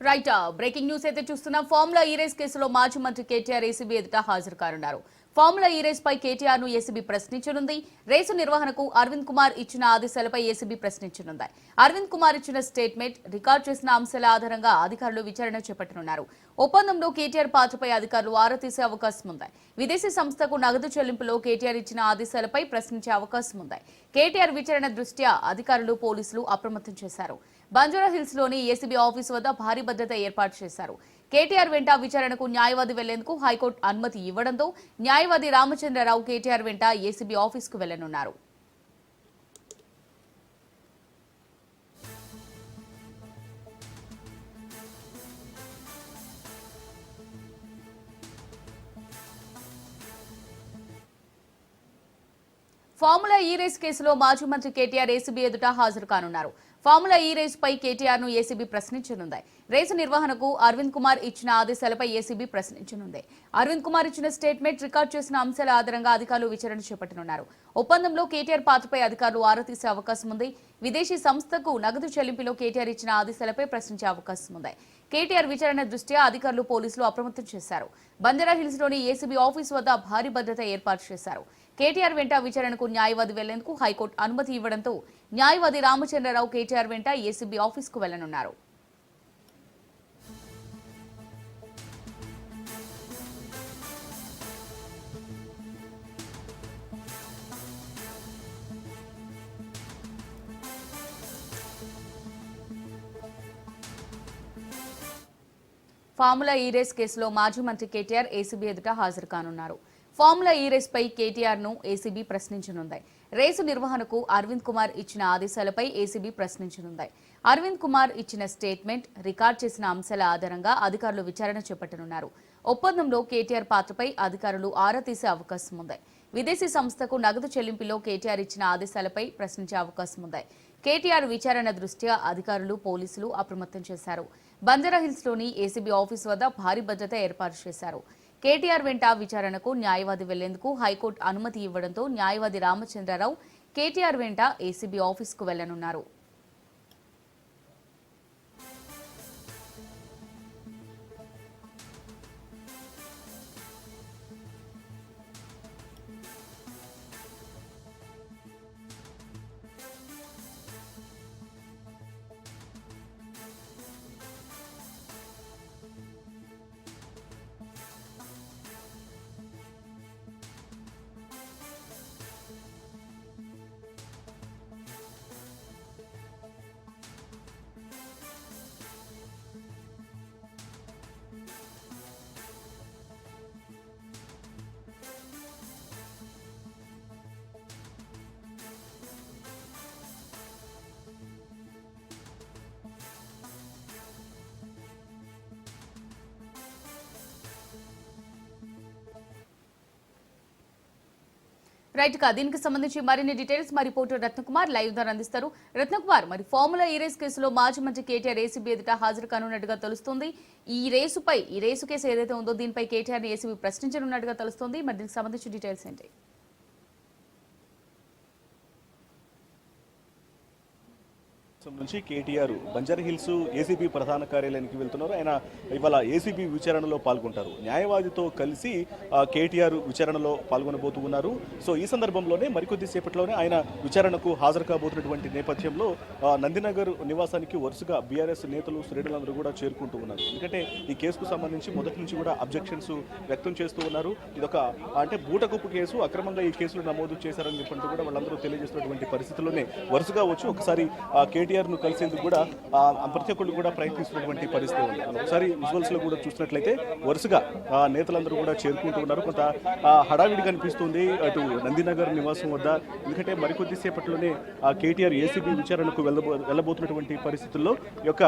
Right breaking news అయితే చూస్తున్నాం. Formula E race కేసులో మాజీ మంత్రి కేటీఆర్ ఏసీబీ ఎదుట హాజరు కానున్నారు ఫార్ములా ఈ రేస్ పై కేటీఆర్ను ఏసీబీ ప్రశ్నించనుంది. రేసు నిర్వహణకు అరవింద్ కుమార్ ఇచ్చిన ఆదేశాలపై ఏసీబీ ప్రశ్నించనుంది. అరవింద్ కుమార్ ఇచ్చిన స్టేట్మెంట్ రికార్డ్ చేసిన అంశాల ఆధారంగా అధికారులు విచారణ చేపట్టనున్నారు. ఒప్పందంలో కేటీఆర్ పాత్రపై అధికారులు ఆరా తీసే అవకాశం ఉంది. విదేశీ సంస్థకు నగదు చెల్లింపులో కేటీఆర్ ఇచ్చిన ఆదేశాలపై ప్రశ్నించే అవకాశం ఉంది. కేటీఆర్ విచారణ దృష్ట్యా అధికారులు పోలీసులు అప్రమత్తం చేశారు. బంజారా హిల్స్లోని ఏసీబీ ఆఫీస్ వద్ద భారీ భద్రత ఏర్పాటు చేశారు. కేటీఆర్ వెంట విచారణకు న్యాయవాది వెళ్ళేందుకు హైకోర్టు అనుమతి ఇవ్వడంతో న్యాయవాది రామచంద్రరావు కేటీఆర్ వెంట ఏసీబీ ఆఫీసుకు వెళ్ళనున్నారు. ఫార్ములా ఈ రేస్ కేసులో మాజీ మంత్రి కేటీఆర్ ఏసీబీ ఎదుట హాజరు కానున్నారు. ఫార్ములా ఈ రేస్ పై కేటీఆర్ను ఏసీబీ ప్రశ్నించనుంది. రేసు నిర్వహణకు అరవింద్ కుమార్ ఇచ్చిన ఆదేశాలపై ఏసీబీ ప్రశ్నించనుంది. అరవింద్ కుమార్ ఇచ్చిన స్టేట్మెంట్ రికార్డ్ చేసిన అంశాల ఆధారంగా అధికారులు విచారణ చేపట్టనున్నారు. ఒప్పందంలో కేటీఆర్ పాత్రపై అధికారులు ఆరా తీసే అవకాశం ఉంది. విదేశీ సంస్థకు నగదు చెల్లింపులో కేటీఆర్ ఇచ్చిన ఆదేశాలపై ప్రశ్నించే అవకాశం ఉంది. కేటీఆర్ విచారణ దృష్ట్యా అధికారులు పోలీసులు అప్రమత్తం చేశారు. బంజారా హిల్స్లోని ఏసీబీ ఆఫీస్ వద్ద భారీ భద్రత ఏర్పాటు చేశారు. కేటీఆర్ వెంట విచారణకు న్యాయవాది వెళ్ళేందుకు హైకోర్టు అనుమతి ఇవ్వడంతో న్యాయవాది రామచంద్రరావు కేటీఆర్ వెంట ఏసీబీ ఆఫీసుకు వెళ్ళనున్నారు ఫార్ములా ఈ రేస్ కేసులో మాజీ మంత్రి కేటీఆర్ ఏసీబీ ఎదుట హాజరు కానున్నారు. ఫార్ములా ఈ రేస్ పై కేటీఆర్ను ఏసీబీ ప్రశ్నించనుంది. రేసు నిర్వహణకు అరవింద్ కుమార్ ఇచ్చిన ఆదేశాలపై ఏసీబీ ప్రశ్నించనుంది. అరవింద్ కుమార్ ఇచ్చిన స్టేట్మెంట్ రికార్డ్ చేసిన అంశాల ఆధారంగా అధికారులు విచారణ చేపట్టనున్నారు. ఒప్పందంలో కేటీఆర్ పాత్రపై అధికారులు ఆరా తీసే అవకాశం ఉంది. విదేశీ సంస్థకు నగదు చెల్లింపులో కేటీఆర్ ఇచ్చిన ఆదేశాలపై ప్రశ్నించే అవకాశం ఉంది. కేటీఆర్ విచారణ దృష్ట్యా అధికారులు పోలీసులు అప్రమత్తం చేశారు. బంజారాహిల్స్లోని ఏసీబీ ఆఫీస్ వద్ద భారీ భద్రత ఏర్పాటు చేశారు. కేటీఆర్ వెంట విచారణకు న్యాయవాది వెళ్ళేందుకు హైకోర్టు అనుమతి ఇవ్వడంతో న్యాయవాది రామచంద్రరావు కేటీఆర్ వెంట ఏసీబీ ఆఫీసుకు వెళ్ళనున్నారు రైట్ కా దీనికి సంబంధించి మరిన్ని డీటెయిల్స్ మా రిపోర్టర్ రత్నకుమార్ లైవ్ ద్వారా అందిస్తారు. రత్నకుమార్ మరి ఫార్ములా ఈ రేస్ కేసులో మాజీ మంత్రి కేటీఆర్ ఏసీబీ ఎదుట హాజరు కానున్నట్టుగా తెలుస్తుంది. ఈ రేసుపై ఈ రేసు కేసు ఏదైతే ఉందో దీనిపై కేటీఆర్ ఏసీబీ ప్రశ్నించనున్నట్టుగా తెలుస్తుంది. మరి దీనికి సంబంధించి డీటెయిల్స్ ఏంటి? రాష్ట్రం నుంచి కేటీఆర్ బంజారా హిల్స్ ఏసీబీ ప్రధాన కార్యాలయానికి వెళ్తున్నారు. ఆయన ఇవాళ ఏసీబీ విచారణలో పాల్గొంటారు. న్యాయవాదితో కలిసి కేటీఆర్ విచారణలో పాల్గొనబోతున్నారు సో ఈ సందర్భంలోనే మరికొద్ది సేపట్లోనే ఆయన విచారణకు హాజరు కాబోతున్నటువంటి నేపథ్యంలో నందినగర్ నివాసానికి వరుసగా బీఆర్ఎస్ నేతలు శ్రేణులందరూ కూడా చేరుకుంటూ ఉన్నారు. ఎందుకంటే ఈ కేసుకు సంబంధించి మొదటి నుంచి కూడా అబ్జెక్షన్స్ వ్యక్తం చేస్తూ ఉన్నారు. ఇదొక అంటే బూటకుప్పు కేసు అక్రమంగా ఈ కేసులు నమోదు చేశారని చెప్పినట్టు కూడా వాళ్ళందరూ తెలియజేస్తున్నటువంటి పరిస్థితుల్లోనే వరుసగా వచ్చి ఒకసారి కేటీఆర్ కేటీఆర్ను కలిసేందుకు కూడా ప్రతి ఒక్కళ్ళు కూడా ప్రయత్నిస్తున్నటువంటి పరిస్థితి ఉంది. ఒకసారి విజువల్స్లో కూడా చూసినట్లయితే వరుసగా నేతలందరూ కూడా చేరుకుంటూ ఉన్నారు. కొంత హడావిడి కనిపిస్తుంది అటు నందినగర్ నివాసం వద్ద. ఎందుకంటే మరికొద్దిసేపట్లోనే ఆ, కేటీఆర్ ఏసీబీ విచారణకు వెళ్ళబో వెళ్ళబోతున్నటువంటి పరిస్థితుల్లో ఈ యొక్క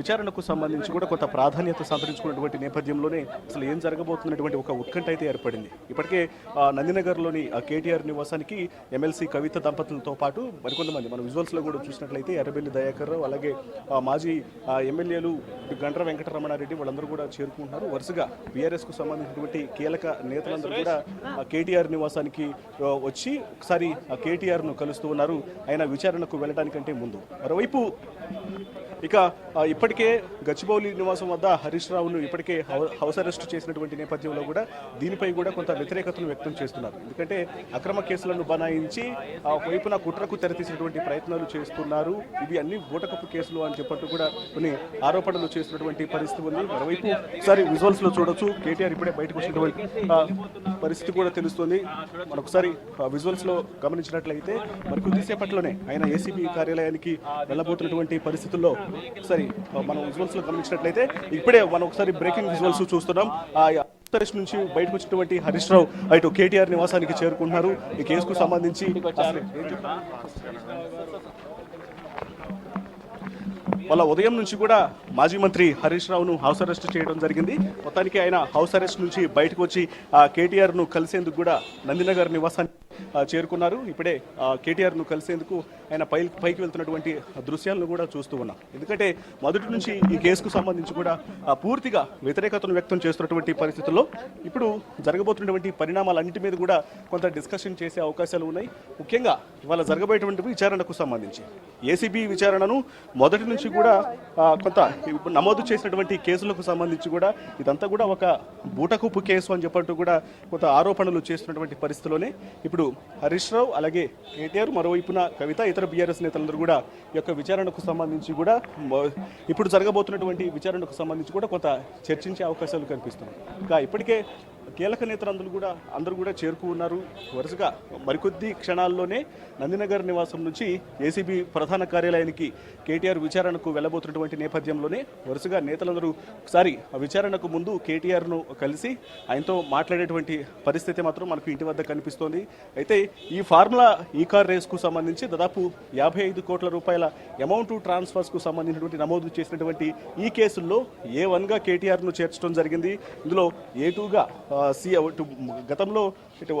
విచారణకు సంబంధించి కూడా కొంత ప్రాధాన్యత సంతరించుకున్నటువంటి నేపథ్యంలోనే అసలు ఏం జరగబోతున్నటువంటి ఒక ఉత్కంఠ అయితే ఏర్పడింది. ఇప్పటికే ఆ, నందినగర్లోని ఆ కేటీఆర్ నివాసానికి ఎమ్మెల్సీ కవిత దంపతులతో పాటు మరికొంతమంది. మనం విజువల్స్లో కూడా చూసినట్లయితే ఎర్రబెల్లి దయాకర్ రావు అలాగే మాజీ ఎమ్మెల్యేలు గండ్ర వెంకటరమణారెడ్డి వాళ్ళందరూ కూడా చేరుకుంటున్నారు. వరుసగా బీఆర్ఎస్కు సంబంధించినటువంటి కీలక నేతలందరూ కూడా కేటీఆర్ నివాసానికి వచ్చి ఒకసారి ఆ కేటీఆర్ను కలుస్తూ ఉన్నారు. ఆయన విచారణకు వెళ్ళడానికంటే ముందు. మరోవైపు ఇక ఇప్పటికే గచ్చిబౌలి నివాసం వద్ద హరీష్ రావును ఇప్పటికే హౌస్ అరెస్ట్ చేసినటువంటి నేపథ్యంలో కూడా దీనిపై కూడా కొంత వ్యతిరేకతను వ్యక్తం చేస్తున్నారు. ఎందుకంటే అక్రమ కేసులను బనాయించి ఆ వైపున కుట్రకు తెరతీసినటువంటి ప్రయత్నాలు చేస్తున్నారు. ఇవి అన్ని బూటకప్పు కేసులు అని చెప్పట్టు కూడా కొన్ని ఆరోపణలు చేస్తున్నటువంటి పరిస్థితి ఉంది. మరోవైపు ఒకసారి విజువల్స్లో చూడొచ్చు. కేటీఆర్ ఇప్పుడే బయటకు వచ్చినటువంటి పరిస్థితి కూడా తెలుస్తుంది. మరొకసారి విజువల్స్లో గమనించినట్లయితే మరి కొద్దిసేపట్లోనే ఆయన ఏసీబీ కార్యాలయానికి వెళ్ళబోతున్నటువంటి పరిస్థితుల్లో ఒకసారి uh, మనం విజువల్స్లో గమనించినట్లయితే ఇప్పుడే మనం ఒకసారి బ్రేకింగ్ విజువల్స్ చూస్తున్నాం. ఆ నుంచి బయటకు వచ్చినటువంటి హరీష్ రావు ఇటు కేటీఆర్ నివాసానికి చేరుకుంటున్నారు. ఈ కేసుకు సంబంధించి వాళ్ళ ఉదయం నుంచి కూడా మాజీ మంత్రి హరీష్ రావును హౌస్ అరెస్ట్ చేయడం జరిగింది. మొత్తానికి ఆయన హౌస్ అరెస్ట్ నుంచి బయటకు వచ్చి ఆ కేటీఆర్ను కలిసేందుకు కూడా నందినగర్ నివాసానికి చేరుకున్నారు. ఇప్పుడే కేటీఆర్ను కలిసేందుకు ఆయన పై పైకి వెళ్తున్నటువంటి దృశ్యాలను కూడా చూస్తూ ఉన్నాం. ఎందుకంటే మొదటి నుంచి ఈ కేసుకు సంబంధించి కూడా పూర్తిగా వ్యతిరేకతను వ్యక్తం చేస్తున్నటువంటి పరిస్థితుల్లో ఇప్పుడు జరగబోతున్నటువంటి పరిణామాలన్నింటి మీద కూడా కొంత డిస్కషన్ చేసే అవకాశాలు ఉన్నాయి. ముఖ్యంగా ఇవాళ జరగబోయేటువంటి విచారణకు సంబంధించి ఏసీబీ విచారణను మొదటి నుంచి కూడా కొంత నమోదు చేసినటువంటి కేసులకు సంబంధించి కూడా ఇదంతా కూడా ఒక బూటకుప్పు కేసు అని చెప్పంటూ కూడా కొంత ఆరోపణలు చేస్తున్నటువంటి పరిస్థితిలోనే ఇప్పుడు హరీష్ రావు అలాగే కేటీఆర్ మరోవైపున కవిత ఇతర బీఆర్ఎస్ నేతలందరూ కూడా ఈ యొక్క విచారణకు సంబంధించి కూడా ఇప్పుడు జరగబోతున్నటువంటి విచారణకు సంబంధించి కూడా కొంత చర్చించే అవకాశాలు కనిపిస్తున్నాయి. ఇంకా ఇప్పటికే కీలక నేతలందరూ కూడా అందరూ కూడా చేరుకున్నారు వరుసగా మరికొద్ది క్షణాల్లోనే నందినగర్ నివాసం నుంచి ఏసీబీ ప్రధాన కార్యాలయానికి కేటీఆర్ విచారణకు వెళ్ళబోతున్నటువంటి నేపథ్యంలోనే వరుసగా నేతలందరూ ఒకసారి ఆ విచారణకు ముందు కేటీఆర్ను కలిసి ఆయనతో మాట్లాడేటువంటి పరిస్థితి మాత్రం మనకు ఇంటి వద్ద కనిపిస్తోంది. అయితే ఈ ఫార్ములా ఈ కార్ రేస్కు సంబంధించి దాదాపు యాభై ఐదు కోట్ల రూపాయల అమౌంట్ ట్రాన్స్ఫర్స్కు సంబంధించినటువంటి నమోదు చేసినటువంటి ఈ కేసుల్లో ఏ వన్గా కేటీఆర్ను చేర్చడం జరిగింది. ఇందులో ఏ టూగా సి గతంలో ఇటు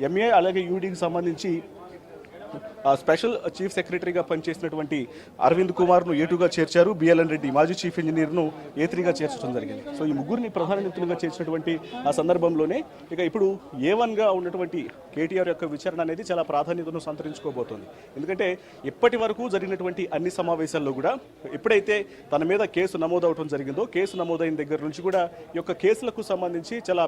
ఎంఏ అలాగే యూడీకి సంబంధించి స్పెషల్ చీఫ్ సెక్రటరీగా పనిచేసినటువంటి అరవింద్ కుమార్ను ఏటుగా చేర్చారు. బిఎల్ఎన్ రెడ్డి మాజీ చీఫ్ ఇంజనీర్ను ఏ త్రీగా చేర్చడం జరిగింది. సో ఈ ముగ్గురిని ప్రధాన నిపుణులుగా చేర్చినటువంటి ఆ సందర్భంలోనే ఇక ఇప్పుడు ఏ వన్గా ఉన్నటువంటి కేటీఆర్ యొక్క విచారణ అనేది చాలా ప్రాధాన్యతను సంతరించుకోబోతోంది. ఎందుకంటే ఇప్పటి వరకు జరిగినటువంటి అన్ని సమావేశాల్లో కూడా ఎప్పుడైతే తన మీద కేసు నమోదవటం జరిగిందో కేసు నమోదైన దగ్గర నుంచి కూడా ఈ యొక్క కేసులకు సంబంధించి చాలా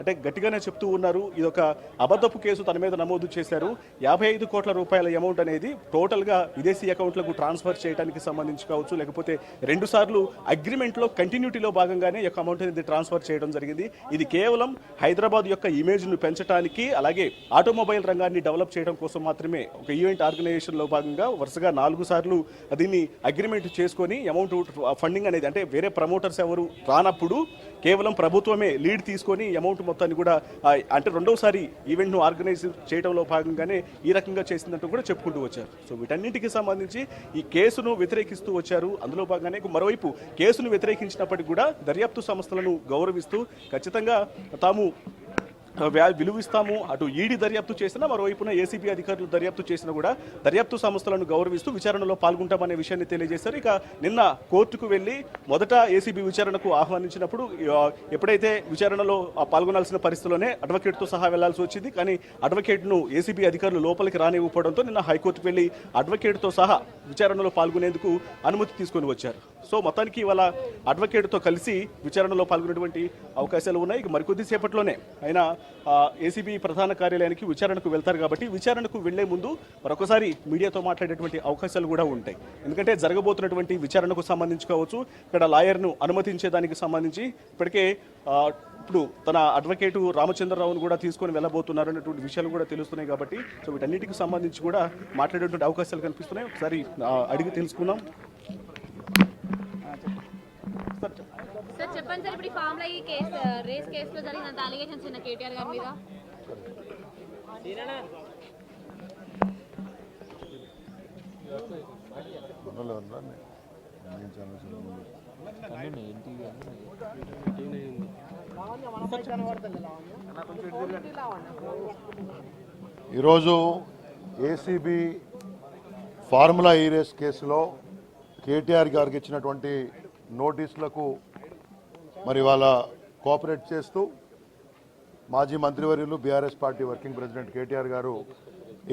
అంటే గట్టిగానే చెప్తూ ఉన్నారు. ఇది ఒక అబద్ధపు కేసు తన మీద నమోదు చేశారు. యాభై ఐదు కోట్ల రూపాయల అమౌంట్ అనేది టోటల్గా విదేశీ అకౌంట్లకు ట్రాన్స్ఫర్ చేయడానికి సంబంధించి కావచ్చు లేకపోతే రెండు సార్లు అగ్రిమెంట్లో కంటిన్యూటీలో భాగంగానే యొక్క అమౌంట్ అనేది ట్రాన్స్ఫర్ చేయడం జరిగింది. ఇది కేవలం హైదరాబాద్ యొక్క ఇమేజ్ను పెంచడానికి అలాగే ఆటోమొబైల్ రంగాన్ని డెవలప్ చేయడం కోసం మాత్రమే ఒక ఈవెంట్ ఆర్గనైజేషన్లో భాగంగా వరుసగా నాలుగు సార్లు దీన్ని అగ్రిమెంట్ చేసుకొని అమౌంట్ ఫండింగ్ అనేది అంటే వేరే ప్రమోటర్స్ ఎవరు రానప్పుడు కేవలం ప్రభుత్వమే లీడ్ తీసుకొని అమౌంట్ మొత్తాన్ని కూడా అంటే రెండోసారి ఈవెంట్ను ఆర్గనైజ్ చేయడంలో భాగంగానే ఈ రకంగా చేసిందంటూ కూడా చెప్పుకుంటూ వచ్చారు. సో వీటన్నింటికి సంబంధించి ఈ కేసును వ్యతిరేకిస్తూ వచ్చారు. అందులో భాగంగానే మరోవైపు కేసును వ్యతిరేకించినప్పటికీ కూడా దర్యాప్తు సంస్థలను గౌరవిస్తూ ఖచ్చితంగా తాము విలువిస్తాము. అటు ఈడీ దర్యాప్తు చేసినా మరోవైపున ఏసీబీ అధికారులు దర్యాప్తు చేసినా కూడా దర్యాప్తు సంస్థలను గౌరవిస్తూ విచారణలో పాల్గొంటామనే విషయాన్ని తెలియజేశారు. ఇక నిన్న కోర్టుకు వెళ్ళి మొదట ఏసీబీ విచారణకు ఆహ్వానించినప్పుడు ఎప్పుడైతే విచారణలో పాల్గొనాల్సిన పరిస్థితిలోనే అడ్వకేట్తో సహా వెళ్ళాల్సి వచ్చింది. కానీ అడ్వకేట్ను ఏసీబీ అధికారులు లోపలికి రానివ్వడంతో నిన్న హైకోర్టుకు వెళ్ళి అడ్వకేట్తో సహా విచారణలో పాల్గొనేందుకు అనుమతి తీసుకొని వచ్చారు. సో మొత్తానికి ఇవాళ అడ్వకేట్తో కలిసి విచారణలో పాల్గొనేటువంటి అవకాశాలు ఉన్నాయి. ఇక మరికొద్ది సేపట్లోనే ఆయన ఏసీబీ ప్రధాన కార్యాలయానికి విచారణకు వెళ్తారు కాబట్టి విచారణకు వెళ్ళే ముందు మరొకసారి మీడియాతో మాట్లాడేటువంటి అవకాశాలు కూడా ఉంటాయి. ఎందుకంటే జరగబోతున్నటువంటి విచారణకు సంబంధించి కావచ్చు ఇక్కడ లాయర్ను అనుమతించే దానికి సంబంధించి ఇప్పటికే ఇప్పుడు తన అడ్వకేటు రామచంద్రరావును కూడా తీసుకొని వెళ్ళబోతున్నారు అనేటువంటి విషయాలు కూడా తెలుస్తున్నాయి కాబట్టి సో వీటన్నిటికి సంబంధించి కూడా మాట్లాడేటువంటి అవకాశాలు కనిపిస్తున్నాయి. ఒకసారి అడిగి తెలుసుకుందాం. సార్ చెప్పండి సార్ ఇప్పుడు ఈ ఫామ్లో ఈ కేసు రేస్ కేసులో జరిగినంత అలిగేషన్స్ ఉన్న కేటీఆర్ గారి మీద? ఈరోజు ACB formula e E race కేసులో కేటీఆర్ గారికి ఇచ్చినటువంటి నోటీసులకు మరి వాళ్ళ కోఆపరేట్ చేస్తూ మాజీ మంత్రివర్యులు BRS party working president KTR గారు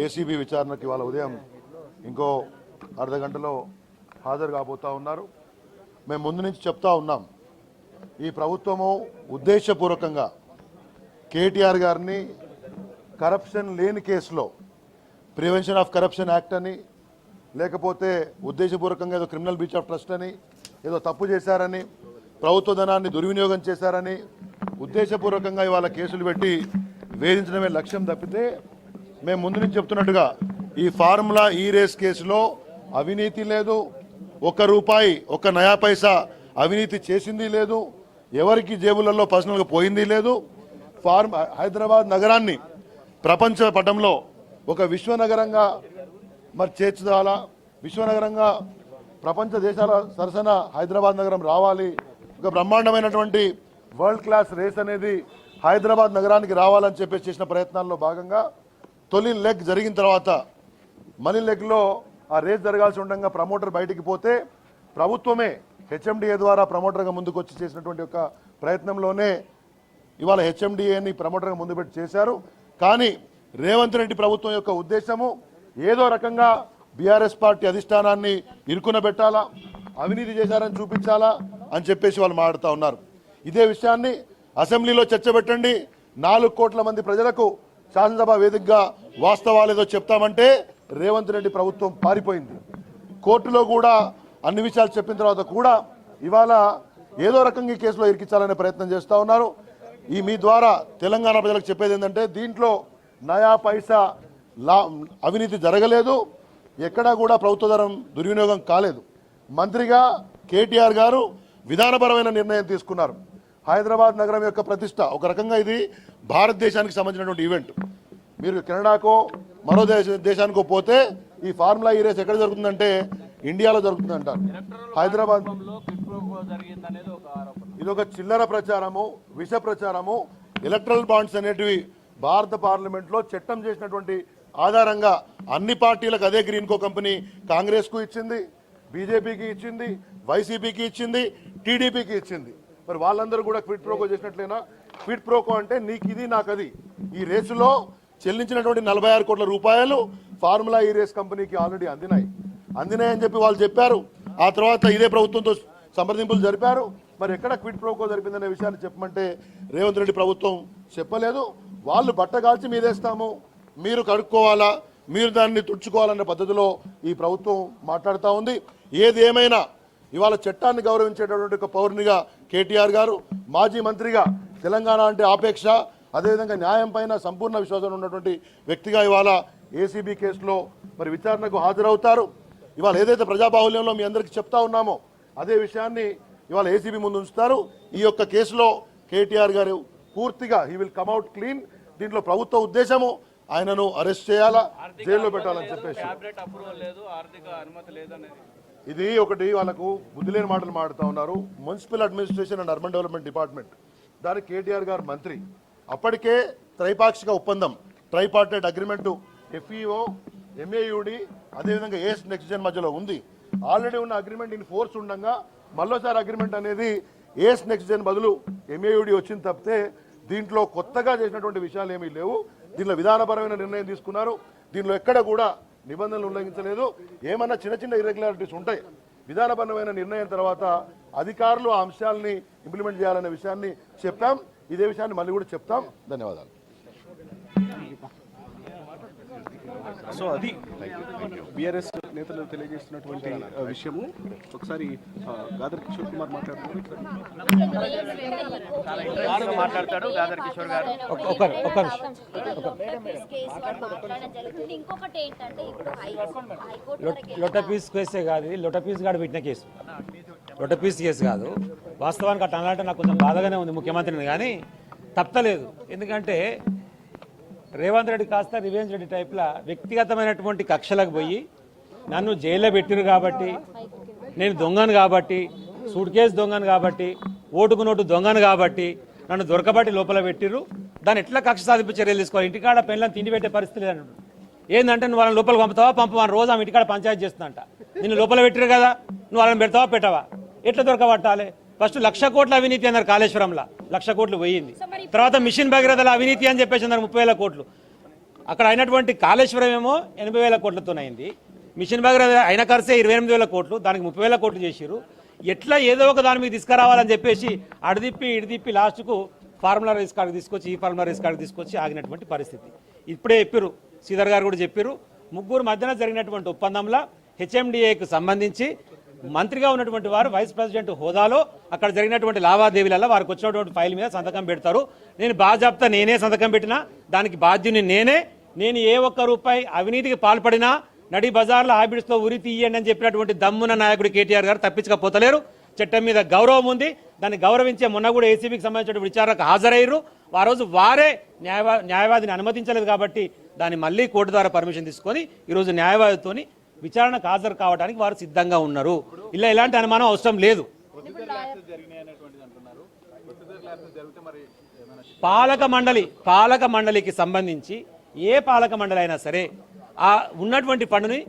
ఏసీబీ విచారణకి వాళ్ళ ఉదయం ఇంకో అర్ధ గంటలో హాజరు కాబోతూ ఉన్నారు. మేము ముందు నుంచి చెప్తా ఉన్నాం ఈ ప్రభుత్వము ఉద్దేశపూర్వకంగా కేటీఆర్ గారిని కరప్షన్ లేని కేసులో ప్రివెన్షన్ ఆఫ్ కరప్షన్ యాక్ట్ అని లేకపోతే ఉద్దేశపూర్వకంగా ఏదో క్రిమినల్ బ్రీచ్ ఆఫ్ ట్రస్ట్ అని ఏదో తప్పు చేశారని ప్రభుత్వ ధనాన్ని దుర్వినియోగం చేశారని ఉద్దేశపూర్వకంగా ఇవాళ కేసులు పెట్టి వేధించడమే లక్ష్యం తప్పితే మేము ముందు నుంచి చెప్తున్నట్టుగా ఈ ఫార్ములా ఈ రేస్ కేసులో అవినీతి లేదు ఒక రూపాయి ఒక నయా పైసా అవినీతి చేసింది లేదు ఎవరికి జేబులలో పర్సనల్గా పోయింది లేదు. ఫార్మ్ హైదరాబాద్ నగరాన్ని ప్రపంచ పటంలో ఒక విశ్వనగరంగా మరి చేర్చుదాలా విశ్వనగరంగా ప్రపంచ దేశాల సరసన హైదరాబాద్ నగరం రావాలి. ఒక బ్రహ్మాండమైనటువంటి వరల్డ్ క్లాస్ రేస్ అనేది హైదరాబాద్ నగరానికి రావాలని చెప్పేసి చేసిన ప్రయత్నాల్లో భాగంగా తొలి లెగ్ జరిగిన తర్వాత మనీ లెగ్లో ఆ రేస్ జరగాల్సి ఉండగా ప్రమోటర్ బయటికి పోతే ప్రభుత్వమే హెచ్ఎండిఏ ద్వారా ప్రమోటర్గా ముందుకు వచ్చి చేసినటువంటి ఒక ప్రయత్నంలోనే ఇవాళ హెచ్ఎండిఏని ప్రమోటర్గా ముందు పెట్టి చేశారు. కానీ రేవంత్ రెడ్డి ప్రభుత్వం యొక్క ఉద్దేశము ఏదో రకంగా బీఆర్ఎస్ పార్టీ అధిష్టానాన్ని ఇరుకున పెట్టాలా అవినీతి చేశారని చూపించాలా? అని చెప్పేసి వాళ్ళు మాట్లాడుతూ ఉన్నారు. ఇదే విషయాన్ని అసెంబ్లీలో చర్చ పెట్టండి. నాలుగు కోట్ల మంది ప్రజలకు శాసనసభ వేదికగా వాస్తవాలు ఏదో చెప్తామంటే రేవంత్ రెడ్డి ప్రభుత్వం పారిపోయింది. కోర్టులో కూడా అన్ని విషయాలు చెప్పిన తర్వాత కూడా ఇవాళ ఏదో రకంగా ఈ కేసులో ఇరికించాలనే ప్రయత్నం చేస్తూ ఉన్నారు. ఈ మీ ద్వారా తెలంగాణ ప్రజలకు చెప్పేది ఏంటంటే దీంట్లో నయా పైసా లా అవినీతి జరగలేదు. ఎక్కడా కూడా ప్రభుత్వ ధరం దుర్వినియోగం కాలేదు. మంత్రిగా కేటీఆర్ గారు విధానపరమైన నిర్ణయం తీసుకున్నారు. హైదరాబాద్ నగరం యొక్క ప్రతిష్ట ఒక రకంగా ఇది భారతదేశానికి సంబంధించినటువంటి ఈవెంట్ మీరు కెనడాకో మరో దేశ దేశానికో పోతే ఈ ఫార్ములా ఈ రేస్ ఎక్కడ జరుగుతుందంటే ఇండియాలో జరుగుతుంది అంటారు హైదరాబాద్ ఇది ఒక చిల్లర ప్రచారము విష ప్రచారము. ఎలక్ట్రల్ బాండ్స్ అనేటివి భారత పార్లమెంట్లో చట్టం చేసినటువంటి ఆధారంగా అన్ని పార్టీలకు అదే గ్రీన్కో కంపెనీ కాంగ్రెస్కు ఇచ్చింది బీజేపీకి ఇచ్చింది వైసీపీకి ఇచ్చింది టీడీపీకి ఇచ్చింది. మరి వాళ్ళందరూ కూడా క్విట్ ప్రోకో చేసినట్లేనా? క్విట్ ప్రోకో అంటే నీకు ఇది నాకు అది. ఈ రేసులో చెల్లించినటువంటి నలభై ఆరు కోట్ల రూపాయలు ఫార్ములా ఈ రేస్ కంపెనీకి ఆల్రెడీ అందినాయి. అందినాయని చెప్పి వాళ్ళు చెప్పారు. ఆ తర్వాత ఇదే ప్రభుత్వంతో సంప్రదింపులు జరిపారు. మరి ఎక్కడ క్విట్ ప్రోకో జరిపిందనే విషయాన్ని చెప్పమంటే రేవంత్ రెడ్డి ప్రభుత్వం చెప్పలేదు. వాళ్ళు బట్టగాల్చి మీదేస్తాము. మీరు కడుక్కోవాలా? మీరు దాన్ని తుడుచుకోవాలనే పద్ధతిలో ఈ ప్రభుత్వం మాట్లాడుతూ ఉంది. ఏది ఏమైనా ఇవాళ చట్టాన్ని గౌరవించేటటువంటి ఒక పౌరునిగా కేటీఆర్ గారు మాజీ మంత్రిగా తెలంగాణ అంటే ఆపేక్ష అదేవిధంగా న్యాయం పైన సంపూర్ణ విశ్వాసం ఉన్నటువంటి వ్యక్తిగా ఇవాళ ఏసీబీ కేసులో మరి విచారణకు హాజరవుతారు. ఇవాళ ఏదైతే ప్రజాబాహుల్యంలో మీ అందరికీ చెప్తా ఉన్నామో అదే విషయాన్ని ఇవాళ ఏసీబీ ముందు ఉంచుతారు. ఈ యొక్క కేసులో కేటీఆర్ గారు పూర్తిగా హీ విల్ కమ్అట్ క్లీన్ దీంట్లో ప్రభుత్వ ఉద్దేశము ఆయనను అరెస్ట్ చేయాలా? జైల్లో పెట్టాలని చెప్పేసి. ఇది ఒకటి వాళ్ళకు బుద్ధి లేని మాటలు మాడుతూ ఉన్నారు. Municipal administration and urban development department. దానికి కేటీఆర్ గారు మంత్రి. అప్పటికే త్రైపాక్షిక ఒప్పందం ట్రైపార్టెడ్ అగ్రిమెంట్ ఎఫ్ఈఓ ఎంఏయుడి అదేవిధంగా ఏఎస్ నెక్స్ట్ జన్ మధ్యలో ఉంది. ఆల్రెడీ ఉన్న అగ్రిమెంట్ ఇన్ ఫోర్స్ ఉండగా మళ్ళోసారి అగ్రిమెంట్ అనేది ఏఎస్ నెక్స్ట్ జన్ బదులు ఎంఏయుడి వచ్చింది తప్పితే దీంట్లో కొత్తగా చేసినటువంటి విషయాలు ఏమీ లేవు. దీనిలో విధానపరమైన నిర్ణయం తీసుకున్నారు. దీనిలో ఎక్కడ కూడా నిబంధనలు ఉల్లంఘించలేదు. ఏమన్నా చిన్న చిన్న ఇర్రెగ్యులారిటీస్ ఉంటాయి విధానపరమైన నిర్ణయం తర్వాత అధికారులు ఆ అంశాలని ఇంప్లిమెంట్ చేయాలనే విషయాన్ని చెప్పాం. ఇదే విషయాన్ని మళ్ళీ కూడా చెప్తాం. ధన్యవాదాలు. సో అది బీఆర్ఎస్ నేతలు తెలియజేస్తున్నటువంటి విషయము. ఒకసారి గాదర్ కిషోర్ కుమార్ మాట్లాడుతున్నారు మాట్లాడతాడు గాదర్ కిషోర్ గారు. కేసు వాళ్ళు మాట్లాడడం జరుగుతుంది ఇంకొకటి ఏంటంటే ఇప్పుడు హై హైకోర్టు వరకు లొటపీస్ కేసే కాదు ఇది. లొటపీస్ గాడు పెట్టిన కేసు. లొటపీస్ కేసు కాదు. వాస్తవానికి అట్లా అనాలంటే నాకు కొంచెం బాధగానే ఉంది ముఖ్యమంత్రిని కానీ తప్పలేదు. ఎందుకంటే రేవంత్ రెడ్డి కాస్త రివేంజ్ రెడ్డి టైప్లా వ్యక్తిగతమైనటువంటి కక్షలకు పోయి నన్ను జైల్లో పెట్టిరు కాబట్టి నేను దొంగను కాబట్టి సూట్ కేసు దొంగను కాబట్టి ఓటుకు నోటు దొంగను కాబట్టి నన్ను దొరకబట్టి లోపల పెట్టిర్రు. దాన్ని ఎట్లా కక్ష సాధింపు చర్యలు తీసుకోవాలి? ఇంటికాడ పెళ్ళని తిండి పెట్టే పరిస్థితి లేదు ఏంటంటే నువ్వు వాళ్ళని లోపల పంపుతావా? పంపవా రోజు ఆమె ఇంటికాడ పంచాయతీ చేస్తుందంట. నిన్ను లోపల పెట్టిరు కదా నువ్వు వాళ్ళని పెడతావా? పెట్టవా? ఎట్లా దొరకబట్టాలి? ఫస్ట్ లక్ష కోట్ల అవినీతి అన్నారు కాళేశ్వరంలో. లక్ష కోట్లు పోయింది. తర్వాత మిషన్ భగీరథల అవినీతి అని చెప్పేసి అన్నారు ముప్పై వేల కోట్లు. అక్కడ అయినటువంటి కాళేశ్వరం ఏమో ఎనభై వేల కోట్లతో అయింది మిషన్ భగీరథ అయిన ఖర్చే ఇరవై ఎనిమిది వేల కోట్లు దానికి ముప్పై వేల కోట్లు చేసిరు ఎట్లా ఏదో ఒక దాని మీద తీసుకురావాలని చెప్పేసి అడిదిప్పి ఇడిదిప్పి లాస్ట్కు ఫార్ములా రైస్ కార్డు తీసుకొచ్చి ఈ ఫార్ములా రైస్ కార్డు తీసుకొచ్చి ఆగినటువంటి పరిస్థితి. ఇప్పుడే చెప్పారు శ్రీధర్ గారు కూడా చెప్పారు ముగ్గురు మధ్యన జరిగినటువంటి ఒప్పందంలో హెచ్ఎండిఏకి సంబంధించి మంత్రిగా ఉన్నటువంటి వారు వైస్ ప్రెసిడెంట్ హోదాలో అక్కడ జరిగినటువంటి లావాదేవీలలో వారికి వచ్చినటువంటి ఫైల్ మీద సంతకం పెడతారు. నేను బాధ్యత నేనే సంతకం పెట్టినా దానికి బాధ్యుని నేనే. నేను ఏ ఒక్క రూపాయి అవినీతికి పాల్పడినా నడి బజార్లో హాబిట్స్లో ఉరి తీయండి అని చెప్పినటువంటి దమ్మున నాయకుడు కేటీఆర్ గారు తప్పించకపోతలేరు. చట్టం మీద గౌరవం ఉంది. దాన్ని గౌరవించే మొన్న కూడా ఏసీబీకి సంబంధించిన విచారణకు హాజరయ్యారు ఆ రోజు వారే న్యాయవా న్యాయవాదిని అనుమతించలేదు కాబట్టి దాన్ని మళ్ళీ కోర్టు ద్వారా పర్మిషన్ తీసుకొని ఈరోజు న్యాయవాదితోని విచారణకు హాజరు కావడానికి వారు సిద్ధంగా ఉన్నారు. ఇలా ఎలాంటి అనుమానం అవసరం లేదు. పాలక మండలి పాలక మండలికి సంబంధించి ఏ పాలక మండలి అయినా సరే ఆ ఉన్నటువంటి ఫండ్ని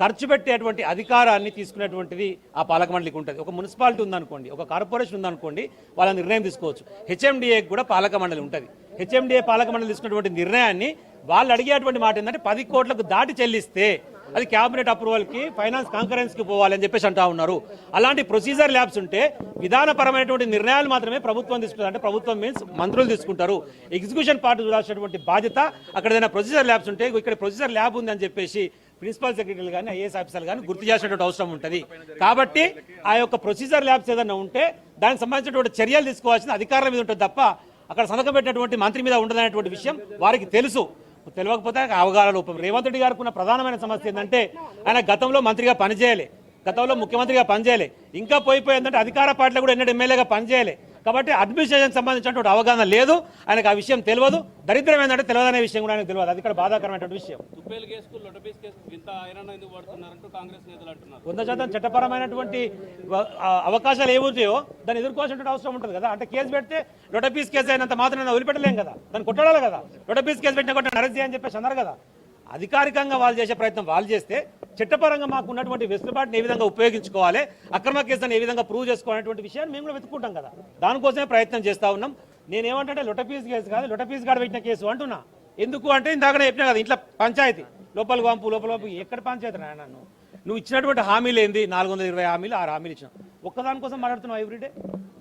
ఖర్చు పెట్టేటువంటి అధికారాన్ని తీసుకునేటువంటిది ఆ పాలక మండలికి ఉంటుంది. ఒక మున్సిపాలిటీ ఉందనుకోండి ఒక కార్పొరేషన్ ఉందనుకోండి వాళ్ళ నిర్ణయం తీసుకోవచ్చు. హెచ్ఎండిఏకి కూడా పాలక మండలి ఉంటుంది. హెచ్ఎండిఏ పాలక మండలి తీసుకున్నటువంటి నిర్ణయాన్ని వాళ్ళు అడిగేటువంటి మాట ఏంటంటే పది కోట్లకు దాటి చెల్లిస్తే అది క్యాబినెట్ అప్రూవల్కి ఫైనాన్స్ కాన్ఫరెన్స్కి పోవాలని చెప్పేసి అంటా ఉన్నారు. అలాంటి ప్రొసీజర్ ల్యాబ్స్ ఉంటే విధానపరమైనటువంటి నిర్ణయాలు మాత్రమే ప్రభుత్వం తీసుకుంటారు అంటే ప్రభుత్వం మీన్స్ మంత్రులు తీసుకుంటారు. ఎగ్జిక్యూషన్ పార్ట్ చూడాల్సినటువంటి బాధ్యత అక్కడ ఏదైనా ప్రొసీజర్ ల్యాబ్స్ ఉంటే ఇక్కడ ప్రొసీజర్ ల్యాబ్ ఉంది అని చెప్పేసి ప్రిన్సిపల్ సెక్రటరీలు కానీ ఐఏఎస్ ఆఫీసర్లు కానీ గుర్తు చేసినటువంటి అవసరం ఉంటుంది. కాబట్టి ఆ యొక్క ప్రొసీజర్ ల్యాబ్స్ ఏదైనా ఉంటే దానికి సంబంధించినటువంటి చర్యలు తీసుకోవాల్సిన అధికారుల మీద ఉంటుంది తప్ప అక్కడ సంతకం పెట్టినటువంటి మంత్రి మీద ఉండదనేటువంటి విషయం వారికి తెలుసు. తెలియకపోతే అవగాహన లోపం. రేవంత్ రెడ్డి గారికి ఉన్న ప్రధానమైన సమస్య ఏంటంటే ఆయన గతంలో మంత్రిగా పనిచేయలే. గతంలో ముఖ్యమంత్రిగా పనిచేయలే. ఇంకా పోయిపోయిందంటే అధికార పార్టీలో కూడా ఎన్నడూ ఎమ్మెల్యేగా పనిచేయలే. కాబట్టి అడ్మినిస్ట్రేషన్ సంబంధించినటువంటి అవగాహన లేదు. ఆయనకు ఆ విషయం తెలియదు. దరిద్రం ఏంటంటే తెలియదనే విషయం కూడా ఆయనకు తెలియదు. అది ఇక్కడ బాధాకరమైనటువంటి విషయం. వంద శాతం చట్టపరమైనటువంటి అవకాశాలు ఏముంటాయో దాన్ని ఎదుర్కోవాల్సిన అవసరం ఉంటుంది కదా. అంటే కేసు పెడితే లొటపీస్ కేసు అయినంత మాత్రం వదిలిపెట్టలేం కదా. దాన్ని కొట్టడాలి కదా? లొటపీస్ కేసు పెట్టిన కొట్టిన అరెస్ట్ చేయని చెప్పేసి అన్నారు కదా. అధికారికంగా వాళ్ళు చేసే ప్రయత్నం వాళ్ళు చేస్తే చట్టపరంగా మాకు ఉన్నటువంటి వెసులుబాటుని ఏ విధంగా ఉపయోగించుకోవాలి అక్రమ కేసులను ఏ విధంగా ప్రూవ్ చేసుకోవాలనేటువంటి విషయాన్ని మేము కూడా వెతుక్కుంటాం కదా. దానికోసమే ప్రయత్నం చేస్తా ఉన్నాం. నేనేమంటే లొటపీస్ కేసు కాదు లొటపీస్ గాడు పెట్టిన కేసు అంటున్నా. ఎందుకు అంటే ఇందాకనే చెప్పినా కదా ఇంట్లో పంచాయతీ. లోపల పంపు లోపల పంపు ఎక్కడ పంచాయతీ నాయన నన్ను? నువ్వు ఇచ్చినటువంటి హామీలు ఏంది నాలుగు వందల ఇరవై హామీలు ఆరు హామీలు ఇచ్చినావు. ఒక్కదాని కోసం మాట్లాడుతున్నావు ఎవ్రీడే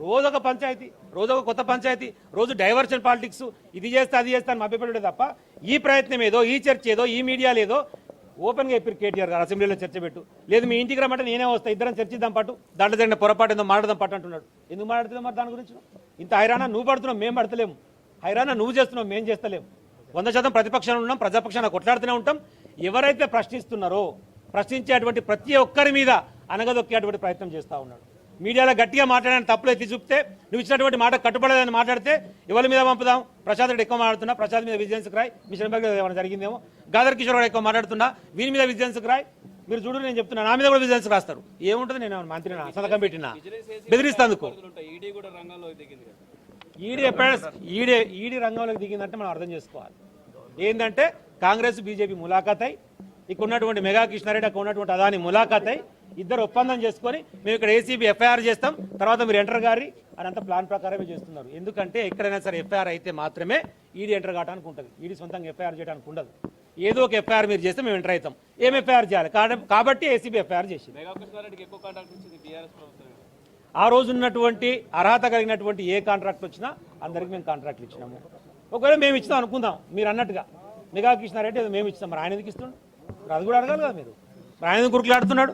రోజు ఒక పంచాయతీ రోజు ఒక కొత్త పంచాయతీ రోజు డైవర్షన్ పాలిటిక్స్ ఇది చేస్తే అది చేస్తా అని మభ్యపెట్టే తప్ప ఈ ప్రయత్నం ఏదో ఈ చర్చ ఏదో ఈ మీడియా లేదో ఓపెన్గా చెప్పారు కేటీఆర్ గారు అసెంబ్లీలో చర్చ పెట్టు. లేదు మీ ఇంటికి రమ్మంటే నేనే వస్తా ఇద్దరం చర్చిద్దాం పాటు దాంట్లో జరిగిన పొరపాటు ఏదో మాట్లాడదాం పాటు అంటున్నాడు. ఎందుకు మాట్లాడుతున్నావు మరి దాని గురించి? ఇంత హైరానా నువ్వు పడుతున్నావు మేము పడతలేము. హైరానా నువ్వు చేస్తున్నావు మేము చేస్తలేము. వంద శాతం ప్రతిపక్షాన్ని ఉన్నాం ప్రజాపక్షాన కొట్లాడుతూనే ఉంటాం. ఎవరైతే ప్రశ్నిస్తున్నారో ప్రశ్నించేటువంటి ప్రతి ఒక్కరి మీద అనగదొక్కేటువంటి ప్రయత్నం చేస్తూ ఉన్నాడు. మీడియాలో గట్టిగా మాట్లాడని తప్పులు ఎత్తి చూపితే నువ్వు ఇచ్చినటువంటి మాట కట్టుబడలేదని మాట్లాడితే ఎవరి మీద పంపుదాం? ప్రసాద్ రెడ్డి ఎక్కువ మాట్లాడుతున్నా ప్రసాద్ మీద విజిలెన్స్కి రాయ్ మిషన్ బగ్ ఏమైనా జరిగిందేమో? గాదర్ కిషోర్ గారు ఎక్కువ మాట్లాడుతున్నా వీని మీద విజిలెన్స్కి రాయ్. మీరు చూడు నేను చెప్తున్నా నా మీద కూడా విజిలెన్స్ రాస్తారు. ఏముంటుంది? నేను మంత్రి సంతకం పెట్టినా? బెదిరిస్తాందుకు. ఈడీ ఈడీ ఎప్పుడైనా ఈడీ ఈడీ రంగంలోకి దిగిందంటే మనం అర్థం చేసుకోవాలి. ఏంటంటే కాంగ్రెస్ బీజేపీ ములాఖాత్ అయి ఇక్కడ ఉన్నటువంటి మెగా కృష్ణారెడ్డి అక్కడ ఉన్నటువంటి అదాని ములాఖాత్ అయి ఇద్దరు ఒప్పందం చేసుకొని మేము ఇక్కడ ఏసీబీ ఎఫ్ఐఆర్ చేస్తాం. తర్వాత మీరు ఎంటర్ గారి అదంతా ప్లాన్ ప్రకారమే చేస్తున్నారు. ఎందుకంటే ఎక్కడైనా సరే ఎఫ్ఐఆర్ అయితే మాత్రమే ఈడీ ఎంటర్ కావడానికి ఉంటుంది. ఈడీ సొంతంగా ఎఫ్ఐఆర్ చేయడానికి ఉండదు. ఏదో ఒక ఎఫ్ఐఆర్ మీరు చేస్తే మేము ఎంటర్ అవుతాం. ఏం ఎఫ్ఐఆర్ చేయాలి? కాబట్టి ఏసీబీ ఎఫ్ఐఆర్ చేసింది. ప్రభుత్వం ఆ రోజు ఉన్నటువంటి అర్హత కలిగినటువంటి ఏ కాంట్రాక్ట్ వచ్చినా అందరికి మేము కాంట్రాక్ట్లు ఇచ్చినాము. ఒకవేళ మేము ఇచ్చినాం అనుకుందాం. మీరు అన్నట్టుగా. మెగా కృష్ణారెడ్డి మేము ఇచ్చినాం. మరి ఆయన ఎందుకు ఇస్తుండు? మరి అది కూడా అడగాలి కదా మీరు. మరి ఆయన కురుకులాడుతున్నాడు.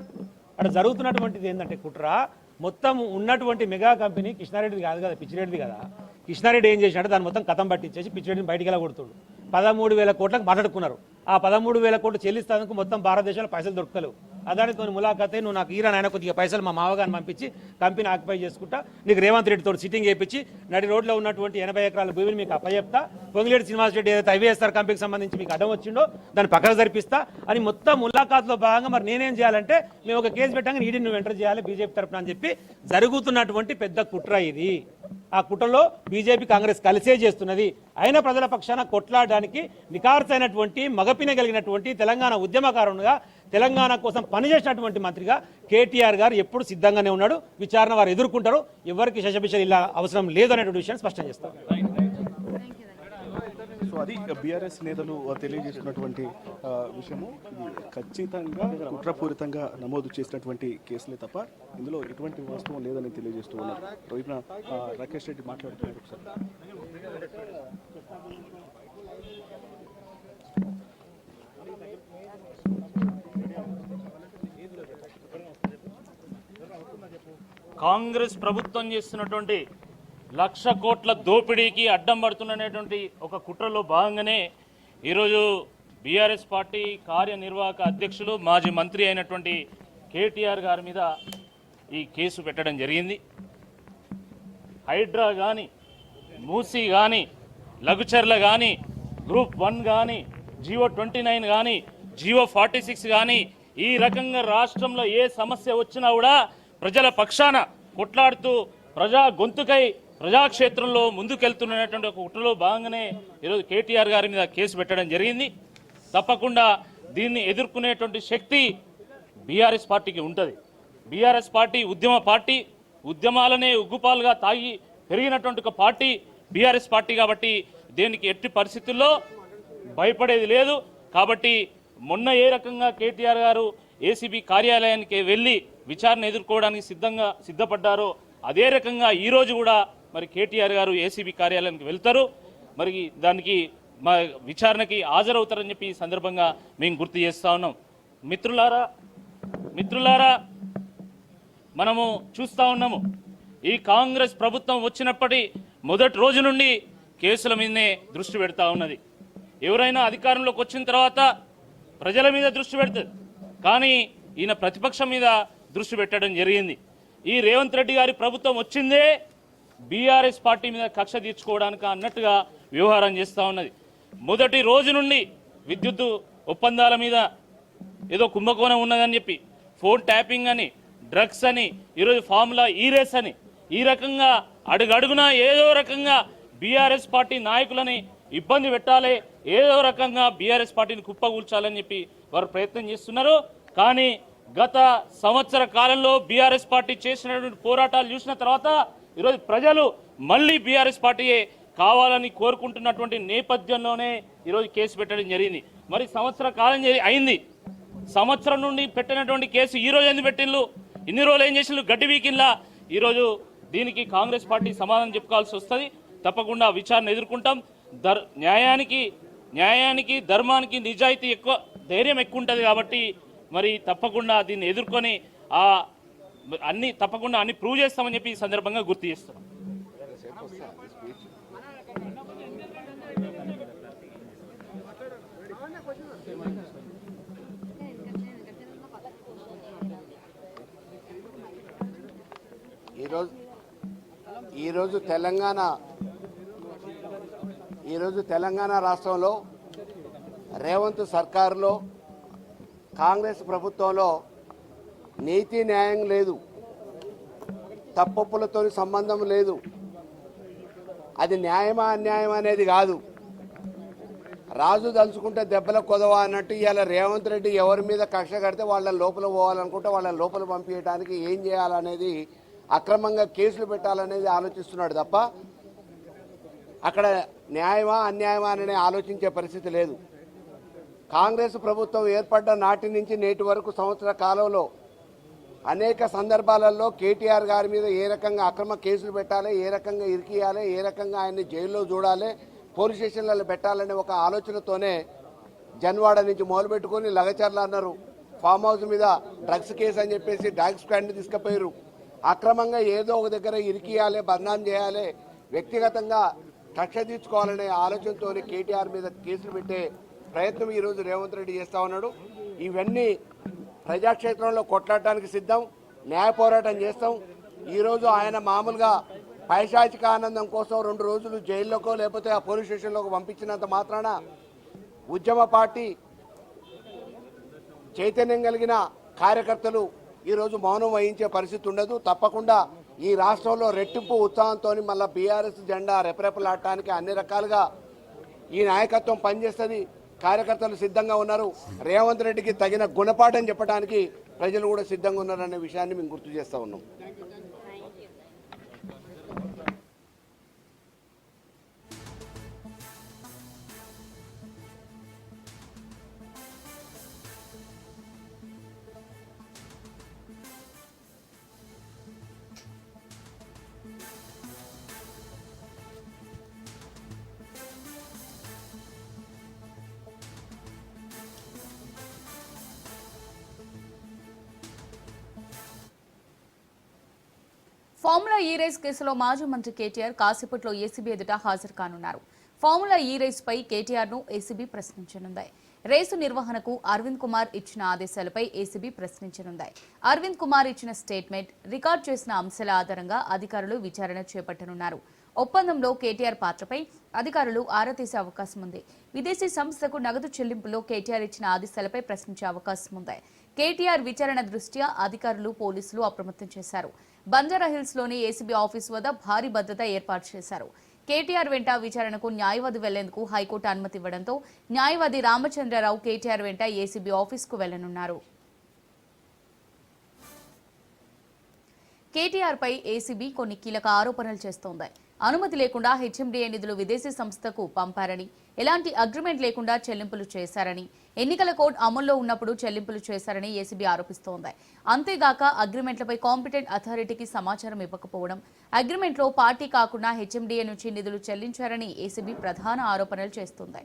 అక్కడ జరుగుతున్నటువంటిది ఏంటంటే కుట్ర. మొత్తం ఉన్నటువంటి మెగా కంపెనీ కృష్ణారెడ్డిది కాదు కదా పిచ్చిరెడ్డిది కదా. కృష్ణారెడ్డి ఏం చేసినట్టు దాన్ని మొత్తం కథం పట్టించేసి పిచ్చిరెడ్డిని బయటికి ఎలా కొడుతుడు? పదమూడు వేల కోట్లకు మాట్లాడుకున్నారు. ఆ పదమూడు వేల కోట్లు చెల్లిస్తానికి మొత్తం భారతదేశంలో పైసలు దొరకలేవు అదానికి కొన్ని ములాఖతే నువ్వు నాకు ఈరా నాయన కొద్దిగా పైసలు మా మామగారిని పంపించి కంపెనీ ఆక్యుపై చేసుకుంటా నీకు రేవంత్ రెడ్డితో సిట్టింగ్ వేయించి నడి రోడ్లో ఉన్నటువంటి ఎనభై ఎకరాల భూమిని మీకు అప్పచెప్తా పొంగిలేటి శ్రీనివాస్ రెడ్డి ఏదైతే ఐవీఎస్ఆర్ కంపెనీకి సంబంధించి మీకు అడ్డం వచ్చిండో దాన్ని పక్కన జరిపిస్తా అని మొత్తం ములాఖాత్లో భాగంగా మరి నేనేం చేయాలంటే మేము ఒక కేసు పెట్టాక ఈడీ నువ్వు ఎంటర్ చేయాలి బీజేపీ తరఫున అని చెప్పి జరుగుతున్నటువంటి పెద్ద కుట్ర ఇది. ఆ కుట్రలో బీజేపీ కాంగ్రెస్ కలిసే చేస్తున్నది. అయిన ప్రజల పక్షాన కొట్లాడడానికి నికార్సైనటువంటి మగపిన కలిగినటువంటి తెలంగాణ ఉద్యమకారునిగా తెలంగాణ కోసం పనిచేసినటువంటి మంత్రిగా కేటీఆర్ గారు ఎప్పుడు సిద్ధంగానే ఉన్నాడు. విచారణ వారు ఎదుర్కొంటారు. ఎవరికి శశభిషలు ఇలా అవసరం లేదు అనేటువంటి విషయాన్ని స్పష్టం చేస్తారు. సో అది బీఆర్ఎస్ నేతలు తెలియజేసినటువంటి విషయము. ఖచ్చితంగా కుట్రపూరితంగా నమోదు చేసినటువంటి కేసులే తప్ప ఇందులో ఎటువంటి వాస్తవం లేదని తెలియజేస్తూ ఉన్నారు. రాకేష్ రెడ్డి మాట్లాడుతున్నారు ఒకసారి. కాంగ్రెస్ ప్రభుత్వం చేస్తున్నటువంటి లక్ష కోట్ల దోపిడీకి అడ్డం పడుతున్నటువంటి ఒక కుట్రలో భాగంగానే ఈరోజు బీఆర్ఎస్ పార్టీ కార్యనిర్వాహక అధ్యక్షులు మాజీ మంత్రి అయినటువంటి కేటీఆర్ గారి మీద ఈ కేసు పెట్టడం జరిగింది. హైడ్రా కానీ మూసీ కానీ లఘుచర్ల కానీ గ్రూప్ వన్ కానీ జియో ట్వంటీ నైన్ కానీ జియో ఫార్టీ సిక్స్ కానీ ఈ రకంగా రాష్ట్రంలో ఏ సమస్య వచ్చినా కూడా ప్రజల పక్షాన కొట్లాడుతూ ప్రజా గొంతుకై ప్రజాక్షేత్రంలో ముందుకెళ్తున్నటువంటి ఒక కుట్రలో భాగంగానే ఈరోజు కేటీఆర్ గారి మీద కేసు పెట్టడం జరిగింది. తప్పకుండా దీన్ని ఎదుర్కొనేటువంటి శక్తి బీఆర్ఎస్ పార్టీకి ఉంటుంది. బీఆర్ఎస్ పార్టీ ఉద్యమ పార్టీ ఉద్యమాలనే ఉగ్గుపాలుగా తాగి పెరిగినటువంటి ఒక పార్టీ బీఆర్ఎస్ పార్టీ కాబట్టి దేనికి ఎట్టి పరిస్థితుల్లో భయపడేది లేదు. కాబట్టి మొన్న ఏ రకంగా కేటీఆర్ గారు ఏసీబీ కార్యాలయానికి వెళ్ళి విచారణ ఎదుర్కోవడానికి సిద్ధంగా సిద్ధపడ్డారో అదే రకంగా ఈరోజు కూడా మరి కేటీఆర్ గారు ఏసీబీ కార్యాలయానికి వెళ్తారు. మరి దానికి మా విచారణకి హాజరవుతారని చెప్పి ఈ సందర్భంగా మేము గుర్తు చేస్తా ఉన్నాం. మిత్రులారా మిత్రులారా మనము చూస్తూ ఉన్నాము. ఈ కాంగ్రెస్ ప్రభుత్వం వచ్చినప్పటి మొదటి రోజు నుండి కేసుల మీదనే దృష్టి పెడతా ఉన్నది. ఎవరైనా అధికారంలోకి వచ్చిన తర్వాత ప్రజల మీద దృష్టి పెడుతుంది. కానీ ఈయన ప్రతిపక్షం మీద దృష్టి పెట్టడం జరిగింది. ఈ రేవంత్ రెడ్డి గారి ప్రభుత్వం వచ్చిందే బీఆర్ఎస్ పార్టీ మీద కక్ష తీర్చుకోవడానికి అన్నట్టుగా వ్యవహారం చేస్తూ ఉన్నది. మొదటి రోజు నుండి విద్యుత్ ఒప్పందాల మీద ఏదో కుంభకోణం ఉన్నదని చెప్పి ఫోన్ ట్యాపింగ్ అని డ్రగ్స్ అని ఈరోజు ఫార్ములా ఈరేస్ అని ఈ రకంగా అడుగడుగునా ఏదో రకంగా బీఆర్ఎస్ పార్టీ నాయకులని ఇబ్బంది పెట్టాలి ఏదో రకంగా బీఆర్ఎస్ పార్టీని కుప్పగూల్చాలని చెప్పి వారు ప్రయత్నం చేస్తున్నారు. కానీ గత సంవత్సర కాలంలో బీఆర్ఎస్ పార్టీ చేసినటువంటి పోరాటాలు చూసిన తర్వాత ఈరోజు ప్రజలు మళ్ళీ బీఆర్ఎస్ పార్టీయే కావాలని కోరుకుంటున్నటువంటి నేపథ్యంలోనే ఈరోజు కేసు పెట్టడం జరిగింది. మరి సంవత్సర కాలం జరి- అయింది. సంవత్సరం నుండి పెట్టినటువంటి కేసు ఈ రోజు ఎందుకు పెట్టిండ్రు? ఇన్ని రోజులు ఏం చేసిండ్రు? గడ్డి వీకిన్లా ఈరోజు దీనికి కాంగ్రెస్ పార్టీ సమాధానం చెప్పుకోవాల్సి వస్తుంది. తప్పకుండా విచారణ ఎదుర్కొంటాం. దర్ న్యాయానికి న్యాయానికి ధర్మానికి నిజాయితీ ఎక్కువ ధైర్యం ఎక్కువ ఉంటుంది కాబట్టి మరి తప్పకుండా దీన్ని ఎదుర్కొని ఆ అన్ని తప్పకుండా అన్ని ప్రూవ్ చేస్తామని చెప్పి ఈ సందర్భంగా గుర్తు చేస్తున్నాం. ఈరోజు ఈరోజు తెలంగాణ ఈరోజు తెలంగాణ రాష్ట్రంలో రేవంత్ సర్కారులో కాంగ్రెస్ ప్రభుత్వంలో నీతి న్యాయం లేదు. తప్పొప్పులతో సంబంధం లేదు. అది న్యాయమా అన్యాయం అనేది కాదు. రాజు దలుచుకుంటే దెబ్బల కొదవ అన్నట్టు ఇవాళ రేవంత్ రెడ్డి ఎవరి మీద కక్ష కడితే వాళ్ళ లోపల పోవాలనుకుంటే వాళ్ళ లోపల పంపించడానికి ఏం చేయాలనేది అక్రమంగా కేసులు పెట్టాలనేది ఆలోచిస్తున్నాడు తప్ప అక్కడ న్యాయమా అన్యాయమా అని ఆలోచించే పరిస్థితి లేదు. కాంగ్రెస్ ప్రభుత్వం ఏర్పడ్డ నాటి నుంచి నేటి వరకు సంవత్సర కాలంలో అనేక సందర్భాలలో కేటీఆర్ గారి మీద ఏ రకంగా అక్రమ కేసులు పెట్టాలి ఏ రకంగా ఇరికియాలి ఏ రకంగా ఆయన్ని జైల్లో చూడాలి పోలీస్ స్టేషన్లలో పెట్టాలనే ఒక ఆలోచనతోనే జన్వాడ నుంచి మొదలుపెట్టుకొని లగచర్ల అన్నారు. ఫామ్ హౌస్ మీద డ్రగ్స్ కేసు అని చెప్పేసి డ్రగ్స్ స్క్వాడ్ని తీసుకుపోయారు. అక్రమంగా ఏదో ఒక దగ్గర ఇరికియాలి బదనాం చేయాలి వ్యక్తిగతంగా కక్ష తీర్చుకోవాలనే ఆలోచనతో కేటీఆర్ మీద కేసులు పెట్టే ప్రయత్నం ఈరోజు రేవంత్ రెడ్డి చేస్తా ఉన్నాడు. ఇవన్నీ ప్రజాక్షేత్రంలో కొట్లాడటానికి సిద్ధం న్యాయ పోరాటం చేస్తాం. ఈరోజు ఆయన మామూలుగా పైశాచిక ఆనందం కోసం రెండు రోజులు జైల్లోకో లేకపోతే ఆ పోలీస్ స్టేషన్లోకి పంపించినంత మాత్రాన ఉద్యమ పార్టీ చైతన్యం కలిగిన కార్యకర్తలు ఈరోజు మౌనం వహించే పరిస్థితి ఉండదు. తప్పకుండా ఈ రాష్ట్రంలో రెట్టింపు ఉత్సాహంతో మళ్ళీ బీఆర్ఎస్ జెండా రెపరెపలాడటానికి అన్ని రకాలుగా ఈ నాయకత్వం పనిచేస్తుంది. కార్యకర్తలు సిద్ధంగా ఉన్నారు. రేవంత్ రెడ్డికి తగిన గుణపాఠం చెప్పడానికి ప్రజలు కూడా సిద్ధంగా ఉన్నారనే విషయాన్ని మేము గుర్తు చేస్తూ ఉన్నాం. ఫార్ములా ఈ రేస్ కేసులో మాజీ మంత్రి కేటీఆర్ కాసేపట్లో ఏసీబీ ఎదుట హాజరు కానున్నారు. ఫార్ములా ఈ రేస్ పై కేటీఆర్ను ఏసీబీ ప్రశ్నించనుంది. రేసు నిర్వహణకు అరవింద్ కుమార్ ఇచ్చిన ఆదేశాలపై ఏసీబీ ప్రశ్నించనుంది. అరవింద్ కుమార్ ఇచ్చిన స్టేట్మెంట్ రికార్డ్ చేసిన అంశాల ఆధారంగా అధికారులు విచారణ చేపట్టనున్నారు. ఒప్పందంలో కేటీఆర్ పాత్రపై అధికారులు ఆరా తీసే అవకాశం ఉంది విదేశీ సంస్థకు నగదు చెల్లింపులో కేటీఆర్ ఇచ్చిన ఆదేశాలపై ప్రశ్నించే అవకాశం ఉంది కేటీఆర్ విచారణ దృష్ట్యా అధికారులు పోలీసులు అప్రమత్తం చేశారు. బంజారా లోని ఏసీబీ ఆఫీస్ వద్ద భారీ భద్రత ఏర్పాటు చేశారు. కేటీఆర్ వెంట విచారణకు న్యాయవాది వెళ్ళేందుకు హైకోర్టు అనుమతి ఇవ్వడంతో న్యాయవాది రామచంద్రరావు కేటీఆర్ వెంట ఏసీబీ ఆఫీస్కు వెళ్ళనున్నారు కేటీఆర్పై ఏసీబీ కొన్ని కీలక ఆరోపణలు చేస్తోంది. అనుమతి లేకుండా హెచ్ఎండిఏ నిధులు విదేశీ సంస్థకు పంపారని ఎలాంటి అగ్రిమెంట్ లేకుండా చెల్లింపులు చేశారని ఎన్నికల కోడ్ అమల్లో ఉన్నప్పుడు చెల్లింపులు చేశారని ఏసీబీ ఆరోపిస్తోంది. అంతేగాక అగ్రిమెంట్లపై కాంపిటెంట్ అథారిటీకి సమాచారం ఇవ్వకపోవడం అగ్రిమెంట్లో పార్టీ కాకుండా హెచ్ఎండిఏ నుంచి నిధులు చెల్లించారని ఏసీబీ ప్రధాన ఆరోపణలు చేస్తోంది.